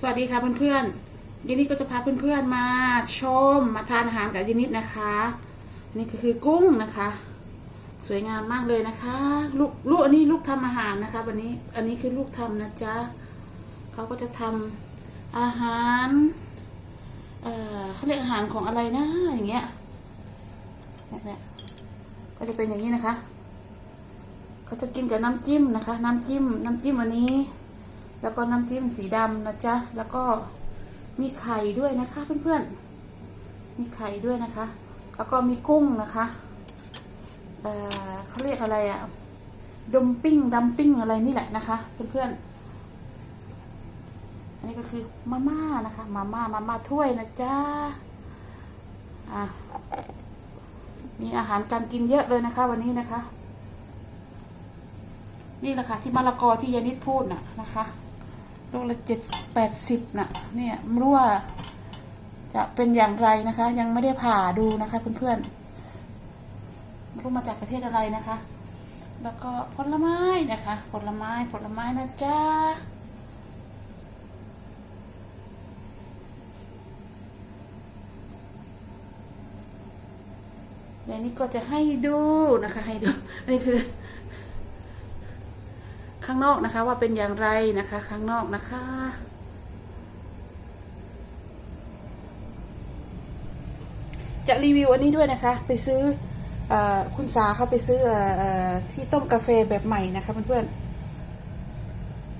สวัสดีค่ะเพื่อนๆยินดีก็จะพาเพื่อนๆมาชมมาทานอาหารกับยินิดนะคะ นี่ก็คือกุ้งนะคะ สวยงามมากเลยนะคะ ลูกลูกอันนี้ลูกทำอาหารนะคะ วันนี้อันนี้คือลูกทำนะจ๊ะเขาก็จะทำอาหารเอ่อเขาเรียกอาหารของอะไรนะอย่างเงี้ยเนี่ยก็จะเป็นอย่างนี้นะคะเขาจะกินกับน้ำจิ้มนะคะ น้ำจิ้มน้ำจิ้มอันนี้ แล้วก็น้ำจิ้มสีดำนะจ๊ะ แล้วก็มีไข่ด้วยนะคะเพื่อนๆ มีไข่ด้วยนะคะ แล้วก็มีกุ้งนะคะเอ่อเขาเรียกอะไรอะดมปิ้งดัมปิ้งอะไรนี่แหละนะคะ เพื่อนๆ อันนี้ก็คือมาม่านะคะ มาม่ามาม่าถ้วยนะจ๊ะอะมีอาหารการกินเยอะเลยนะคะ วันนี้นะคะ นี่แหละค่ะที่มะละกอที่ยานิดพูดน่ะนะคะ ลูกละเจ็ดแปดสิบน่ะเนี่ยไม่รู้ว่าจะเป็นอย่างไรนะคะ ยังไม่ได้ผ่าดูนะคะเพื่อนๆไม่รู้มาจากประเทศอะไรนะคะ แล้วก็ผลไม้นะคะ ผลไม้ผลไม้นะจ๊ะเดี๋ยวนี้ก็จะให้ดูนะคะ ให้ดูนนี้คือ ข้างนอกนะคะ ว่าเป็นอย่างไรนะคะ ข้างนอกนะคะจะรีวิวอันนี้ด้วยนะคะ ไปซื้ออคุณสาเขาไปซื้อออที่ต้มกาแฟแบบใหม่นะคะเพื่อน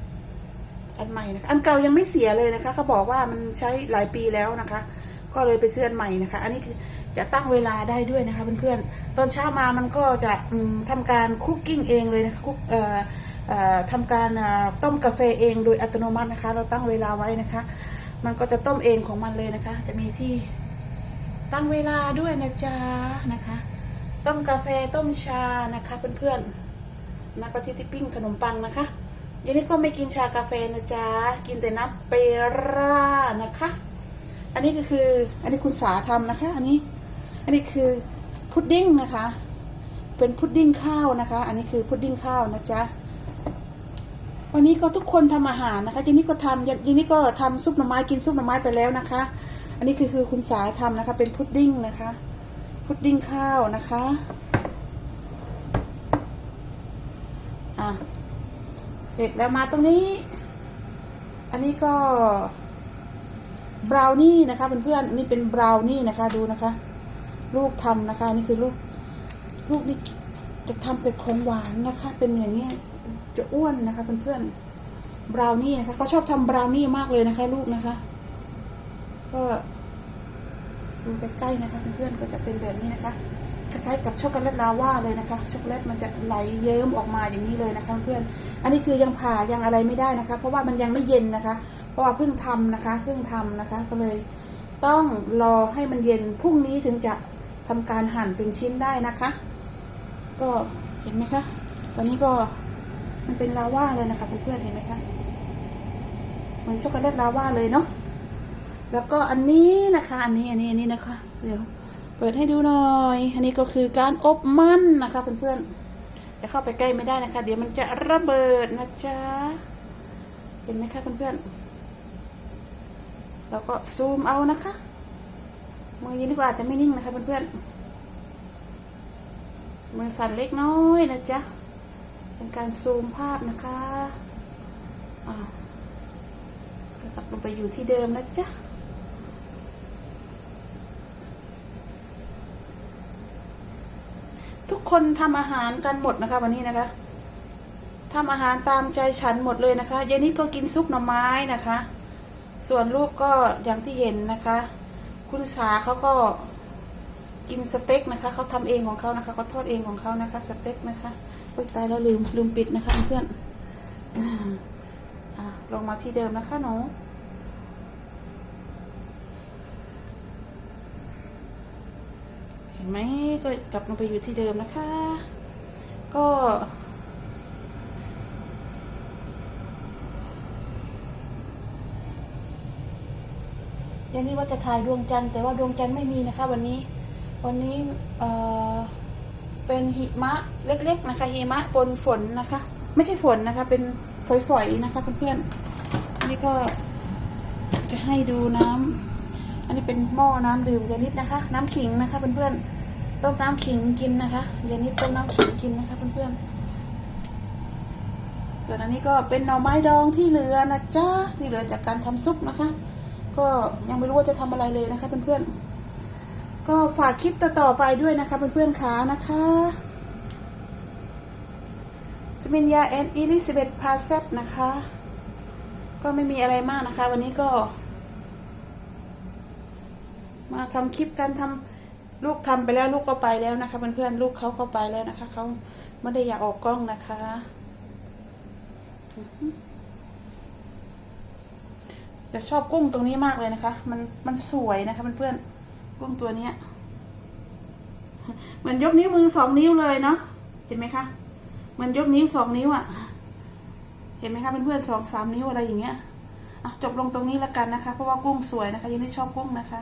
ๆอันใหม่นะคะ อันเก่ายังไม่เสียเลยนะคะเขาบอกว่ามันใช้หลายปีแล้วนะคะ ก็เลยไปซื้ออันใหม่นะคะ อันนี้จะตั้งเวลาได้ด้วยนะคะเพื่อนๆตอนเช้ามามันก็จะอืมทำการคุกกิ้งเองเลยนะคะคุกเอ่อ ทำการต้มกาแฟเองโดยอัตโนมัตินะคะ เราตั้งเวลาไว้นะคะ มันก็จะต้มเองของมันเลยนะคะ จะมีที่ตั้งเวลาด้วยนะจ๊ะนะคะ ต้มกาแฟต้มชานะคะเพื่อนๆแล้วก็ที่ที่ปิ้งขนมปังนะคะยันนี้ก็ไม่กินชากาแฟนะจ๊ะกินแต่น้ำเปร่านะคะ อันนี้ก็คืออันนี้คุณสาทำนะคะ อันนี้อันนี้คือพุดดิ้งนะคะ เป็นพุดดิ้งข้าวนะคะ อันนี้คือพุดดิ้งข้าวนะจ๊ะ วันนี้ก็ทุกคนทำอาหารนะคะยินนี่ก็ทำยินนี่ก็ทำซุปหน่อไม้กินซุปหน่อไม้ไปแล้วนะคะ อันนี้คือคือคุณสาทำนะคะ เป็นพุดดิ้งนะคะ พุดดิ้งข้าวนะคะอะเสร็จแล้วมาตรงนี้ อันนี้ก็บราวนี่นะคะเพื่อนๆอันนี้เป็นบราวนี่นะคะดูนะคะ ลูกทำนะคะนี่คือลูกลูกนี่จะทำแต่ของหวานนะคะ เป็นอย่างนี้ จะอ้วนนะคะเพื่อนๆบราวนี่นะคะเขาชอบทำบราวนี่มากเลยนะคะ ลูกนะคะ ก็ดูใกล้ๆนะคะเพื่อนๆก็จะเป็นแบบนี้นะคะคล้ายๆกับช็อกโกแลตลาวาเลยนะคะช็อกโกแลตมันจะไหลเยิ้มออกมาอย่างนี้เลยนะคะเพื่อนๆอันนี้คือยังผ่ายังอะไรไม่ได้นะคะ เพราะว่ามันยังไม่เย็นนะคะ เพราะว่าเพิ่งทำนะคะเพิ่งทำนะคะ ก็เลยต้องรอให้มันเย็นพรุ่งนี้ถึงจะทำการหั่นเป็นชิ้นได้นะคะ ก็เห็นไหมคะตอนนี้ก็ มันเป็นลาวาเลยนะคะเพื่อนๆเห็นไหมคะเหมือนช็อกโกแลตลาวาเลยเนาะแล้วก็อันนี้นะคะ อันนี้อันนี้อันนี้นะคะ เดี๋ยวเปิดให้ดูหน่อย อันนี้ก็คือการอบมันนะคะเพื่อนๆจะเข้าไปใกล้ไม่ได้นะคะ เดี๋ยวมันจะระเบิดนะจ๊ะเห็นไหมคะเพื่อนๆแล้วก็ซูมเอานะคะมือยินดีกว่าอาจจะไม่นิ่งนะคะเพื่อนๆมือสั่นเล็กน้อยนะจ๊ะ เป็นการซูมภาพนะคะอ่ากลับลงไปอยู่ที่เดิมนะจ๊ะทุกคนทำอาหารกันหมดนะคะวันนี้นะคะทำอาหารตามใจฉันหมดเลยนะคะเย็นนี้ก็กินซุปหน่อไม้นะคะ ส่วนลูกก็อย่างที่เห็นนะคะ คุณสาเขาก็กินสเต็กนะคะเขาทำเองของเขานะคะเขาทอดเองของเขานะคะสเต็กนะคะ อ๊ยตายแล้วลืมลืมปิดนะคะเพื่อนอ่าอะลงมาที่เดิมนะคะหนูเห็นไหมก็กลับลงไปอยู่ที่เดิมนะคะ ก็ยังนี่ว่าจะถ่ายดวงจันทร์แต่ว่าดวงจันทร์ไม่มีนะคะ วันนี้ วันนี้เอ่อ เป็นหิมะเล็ก ๆนะคะ หิมะปนฝนนะคะ ไม่ใช่ฝนนะคะ เป็นฝอยๆนะคะเพื่อนๆอันนี้ก็จะให้ดูน้ำอันนี้เป็นหม้อน้ำดื่มยานิดนะคะ น้ำขิงนะคะเพื่อนๆต้มน้ำขิงกินนะคะยานิดต้มน้ำขิงกินนะคะเพื่อนๆส่วนอันนี้ก็เป็นหน่อไม้ดองที่เหลือนะจ๊ะที่เหลือจากการทำซุปนะคะ ก็ยังไม่รู้ว่าจะทำอะไรเลยนะคะเพื่อนๆ ก็ฝากคลิปต่อๆไปด้วยนะคะเพื่อนๆขานะคะสมินยาแอนอิลิซาเบธพาเซตนะคะ ก็ไม่มีอะไรมากนะคะ วันนี้ก็ มาทำคลิปกันทำลูกทำไปแล้วลูกก็ไปแล้วนะคะ เพื่อนๆลูกเขาก็ไปแล้วนะคะเขาไม่ได้อยากออกกล้องนะคะอือหือแต่ชอบกุ้งตรงนี้มากเลยนะคะ มันมันสวยนะคะเพื่อนๆ กุ้งตัวเนี้ยเหมือนยกนิ้วมือสองนิ้วเลยเนาะเห็นไหมคะเหมือนยกนิ้วสองนิ้วอะ่ะ เห็นไหมคะเพื่อนๆสองสามนิ้วอะไรอย่างเงี้ยอะจบลงตรงนี้แล้วกันนะคะ เพราะว่ากุ้งสวยนะคะยังไม่ชอบกุ้งนะคะ